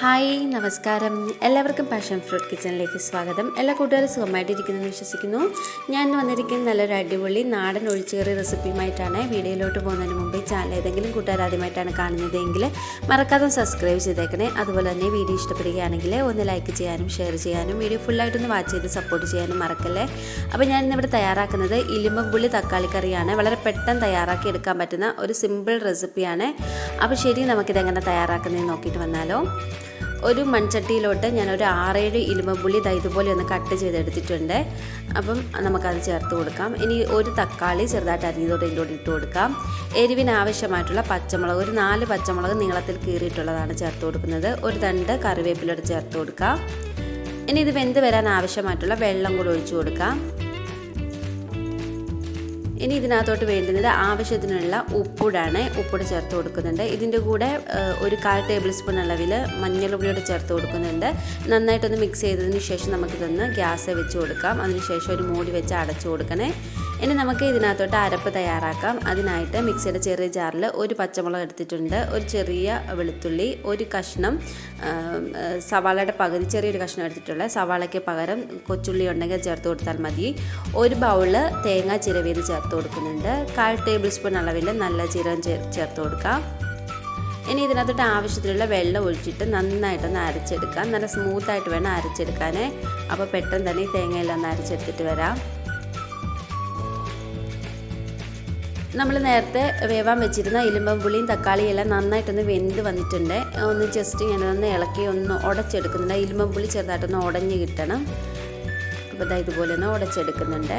Hi നമസ്കാരം. എല്ലാവർക്കും passion fruit കിച്ചണിലേക്ക് സ്വാഗതം. എല്ലാ കൂട്ടുകാരും സുഖമായിട്ടിരിക്കുന്നു വിശ്വസിക്കുന്നു. ഞാൻ വന്നിരിക്കുന്ന നല്ലൊരു അടിപൊളി നാടൻ ഒഴിച്ചുകറി റെസിപ്പിയുമായിട്ടാണ്. വീഡിയോയിലോട്ട് പോകുന്നതിന് മുമ്പ് ചാനൽ ഏതെങ്കിലും കൂട്ടുകാർ ആദ്യമായിട്ടാണ് കാണുന്നതെങ്കിൽ മറക്കാതെ സബ്സ്ക്രൈബ് ചെയ്തേക്കണേ. അതുപോലെ തന്നെ വീഡിയോ ഇഷ്ടപ്പെടുകയാണെങ്കിൽ ഒന്ന് ലൈക്ക് ചെയ്യാനും ഷെയർ ചെയ്യാനും വീഡിയോ ഫുള്ളായിട്ടൊന്ന് വാച്ച് ചെയ്ത് സപ്പോർട്ട് ചെയ്യാനും മറക്കല്ലേ? അപ്പോൾ ഞാൻ ഇന്നിവിടെ തയ്യാറാക്കുന്നത് ഇലിമ്പുള്ളി തക്കാളി കറിയാണ്. വളരെ പെട്ടെന്ന് തയ്യാറാക്കി എടുക്കാൻ പറ്റുന്ന ഒരു സിമ്പിൾ റെസിപ്പിയാണ് അപ്പോൾ ശരി നമുക്കിതെങ്ങനെ തയ്യാറാക്കുന്നതെന്ന് നോക്കിയിട്ട് വന്നാലോ. ഒരു മൺചട്ടിയിലോട്ട് ഞാൻ ഒരു ആറേഴ് ഇലുമ്പുള്ളി ദാ ഇതുപോലെ ഒന്ന് കട്ട് ചെയ്തെടുത്തിട്ടുണ്ട്. അപ്പം നമുക്കത് ചേർത്ത് കൊടുക്കാം. ഇനി ഒരു തക്കാളി ചെറുതായിട്ട് അരിഞ്ഞതോടെ ഇതിലൂടെ ഇട്ട് കൊടുക്കാം. എരിവിന് ആവശ്യമായിട്ടുള്ള പച്ചമുളക് ഒരു നാല് പച്ചമുളക് നീളത്തിൽ കീറിയിട്ടുള്ളതാണ് ചേർത്ത് കൊടുക്കുന്നത്. ഒരു തണ്ട് കറിവേപ്പിലോട്ട് ചേർത്ത് കൊടുക്കാം. ഇനി ഇത് വെന്ത് വരാൻ ആവശ്യമായിട്ടുള്ള വെള്ളം കൂടി ഒഴിച്ചു കൊടുക്കാം. ഇനി ഇതിനകത്തോട്ട് വേണ്ടുന്നത് ആവശ്യത്തിനുള്ള ഉപ്പൂടാണ്. ഉപ്പുട ചേർത്ത് കൊടുക്കുന്നുണ്ട്. ഇതിന്റെ കൂടെ ഒരു കാൽ ടേബിൾ സ്പൂൺ അളവിൽ മഞ്ഞൾപ്പൊടിയോട് ചേർത്ത് കൊടുക്കുന്നുണ്ട്. നന്നായിട്ടൊന്ന് മിക്സ് ചെയ്തതിന് ശേഷം നമുക്കിതൊന്ന് ഗ്യാസ് വെച്ച് കൊടുക്കാം. അതിനുശേഷം ഒരു മൂടി വെച്ച് അടച്ചു കൊടുക്കണേ. ഇനി നമുക്ക് ഇതിനകത്തോട്ട് അരപ്പ് തയ്യാറാക്കാം. അതിനായിട്ട് മിക്സിയുടെ ചെറിയ ജാറിൽ ഒരു പച്ചമുളക് എടുത്തിട്ടുണ്ട്. ഒരു ചെറിയ വെളുത്തുള്ളി ഒരു കഷ്ണം സവാളയുടെ പകുതി ചെറിയൊരു കഷ്ണം എടുത്തിട്ടുള്ള സവാളയ്ക്ക് പകരം കൊച്ചുള്ളി ഉണ്ടെങ്കിൽ ചേർത്ത് കൊടുത്താൽ മതി. ഒരു ബൗൾ തേങ്ങ ചിരവിയത് ചേർത്ത് കൊടുക്കുന്നുണ്ട്. കാൽ ടേബിൾ സ്പൂൺ അളവിൽ നല്ല ജീരകം ചേർത്ത് കൊടുക്കാം. ഇനി ഇതിനകത്തോട്ട് ആവശ്യത്തിലുള്ള വെള്ളം ഒഴിച്ചിട്ട് നന്നായിട്ടൊന്ന് അരച്ചെടുക്കാം. നല്ല സ്മൂത്തായിട്ട് വേണം അരച്ചെടുക്കാൻ അപ്പോൾ പെട്ടെന്ന് തന്നെ ഈ തേങ്ങയെല്ലാം ഒന്ന് അരച്ചെടുത്തിട്ട് വരാം. നമ്മൾ നേരത്തെ വേവാൻ വെച്ചിരുന്ന ഇലുമ്പം പുളിയും തക്കാളിയും എല്ലാം നന്നായിട്ടൊന്ന് വെന്ത് വന്നിട്ടുണ്ട്. ഒന്ന് ജസ്റ്റ് ഒന്ന് ഇളക്കി ഒന്ന് ഉടച്ചെടുക്കുന്നുണ്ട്. ഇലുമ്പം പുളി ചെറുതായിട്ടൊന്ന് ഉടഞ്ഞ് കിട്ടണം. അപ്പോൾ ഇതാ ഇതുപോലെ ഒന്ന് ഉടച്ചെടുക്കുന്നുണ്ട്.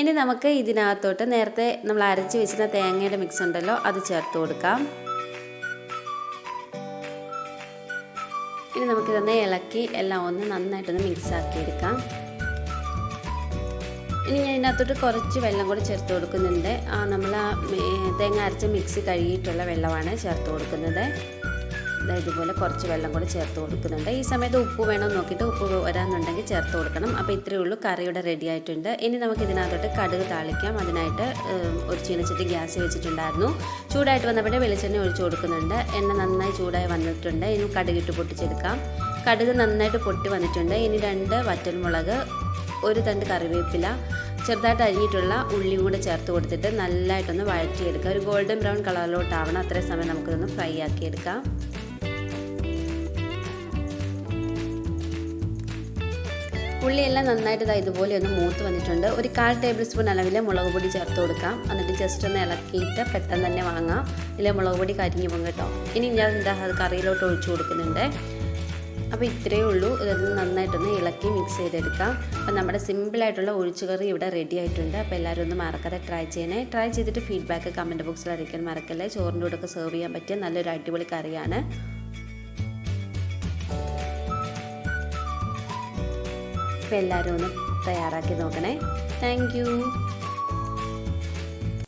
ഇനി നമുക്ക് ഇതിനകത്തോട്ട് നേരത്തെ നമ്മൾ അരച്ച് വെച്ചിരുന്ന തേങ്ങയുടെ മിക്സ് ഉണ്ടല്ലോ അത് ചേർത്ത് കൊടുക്കാം. ഇനി നമുക്ക് നമുക്കിതൊന്ന് ഇളക്കി എല്ലാം ഒന്ന് നന്നായിട്ടൊന്ന് മിക്സ് ആക്കി എടുക്കാം. ഇനി ഞാൻ ഇതിനകത്തോട്ട് കുറച്ച് വെള്ളം കൂടി ചേർത്ത് കൊടുക്കുന്നുണ്ട്. നമ്മൾ ആ തേങ്ങ അരച്ച മിക്സ് കഴുകിയിട്ടുള്ള വെള്ളമാണ് ചേർത്ത് കൊടുക്കുന്നത്. ഇതുപോലെ കുറച്ച് വെള്ളം കൂടി ചേർത്ത് കൊടുക്കുന്നുണ്ട്. ഈ സമയത്ത് ഉപ്പ് വേണം നോക്കിയിട്ട് ഉപ്പ് വരാമെന്നുണ്ടെങ്കിൽ ചേർത്ത് കൊടുക്കണം. അപ്പോൾ ഇത്രയേ ഉള്ളൂ. കറിയുടെ റെഡി ആയിട്ടുണ്ട്. ഇനി നമുക്ക് ഇതിനകത്തോട്ട് കടുക് താളിക്കാം. അതിനായിട്ട് ഒരു ചീനച്ചട്ടി ഗ്യാസ് വെച്ചിട്ടുണ്ടായിരുന്നു. ചൂടായിട്ട് വന്നപ്പോഴേ വെളിച്ചെണ്ണ ഒഴിച്ചു കൊടുക്കുന്നുണ്ട്. എണ്ണ നന്നായി ചൂടായി വന്നിട്ടുണ്ട്. ഇനി കടുകിട്ട് പൊട്ടിച്ചെടുക്കാം. കടുക് നന്നായിട്ട് പൊട്ടി വന്നിട്ടുണ്ട്. ഇനി രണ്ട് വറ്റൽമുളക് ഒരു തണ്ട് കറിവേപ്പില ചെറുതായിട്ട് അരിഞ്ഞിട്ടുള്ള ഉള്ളിയും കൂടെ ചേർത്ത് കൊടുത്തിട്ട് നല്ലതായിട്ടൊന്ന് വഴറ്റിയെടുക്കുക ഒരു ഗോൾഡൻ ബ്രൗൺ കളറിലോട്ടാവണം അത്രയും സമയം നമുക്കിതൊന്ന് ഫ്രൈ ആക്കി ഉള്ളിയെല്ലാം നന്നായിട്ട് ഇതാ ഇതുപോലെ ഒന്ന് മൂത്ത് വന്നിട്ടുണ്ട്. ഒരു കാൽ ടേബിൾ സ്പൂൺ അളവിൽ മുളക് പൊടി ചേർത്ത് കൊടുക്കാം. എന്നിട്ട് ജസ്റ്റ് ഒന്ന് ഇളക്കിയിട്ട് പെട്ടെന്ന് തന്നെ വാങ്ങാം. ഇല്ല മുളക് പൊടി കരിഞ്ഞു പോകും കേട്ടോ. ഇനി ഞാൻ എന്താ അത് കറിയിലോട്ട് ഒഴിച്ചു കൊടുക്കുന്നുണ്ട്. അപ്പോൾ ഇത്രയേ ഉള്ളൂ. ഇതൊന്ന് നന്നായിട്ടൊന്ന് ഇളക്കി മിക്സ് ചെയ്തെടുക്കാം. അപ്പോൾ നമ്മുടെ സിമ്പിളായിട്ടുള്ള ഒഴിച്ചുകറി ഇവിടെ റെഡി ആയിട്ടുണ്ട്. അപ്പോൾ എല്ലാവരും ഒന്ന് മറക്കാതെ ട്രൈ ചെയ്യണേ. ട്രൈ ചെയ്തിട്ട് ഫീഡ്ബാക്ക് കമന്റ് ബോക്സിൽ അറിയിക്കാൻ മറക്കല്ലേ. ചോറിന്റെ കൂടെ സെർവ് ചെയ്യാൻ പറ്റിയ നല്ലൊരു അടിപൊളി കറിയാണ്. അപ്പോൾ എല്ലാവരും ഒന്ന് തയ്യാറാക്കി നോക്കണേ. താങ്ക്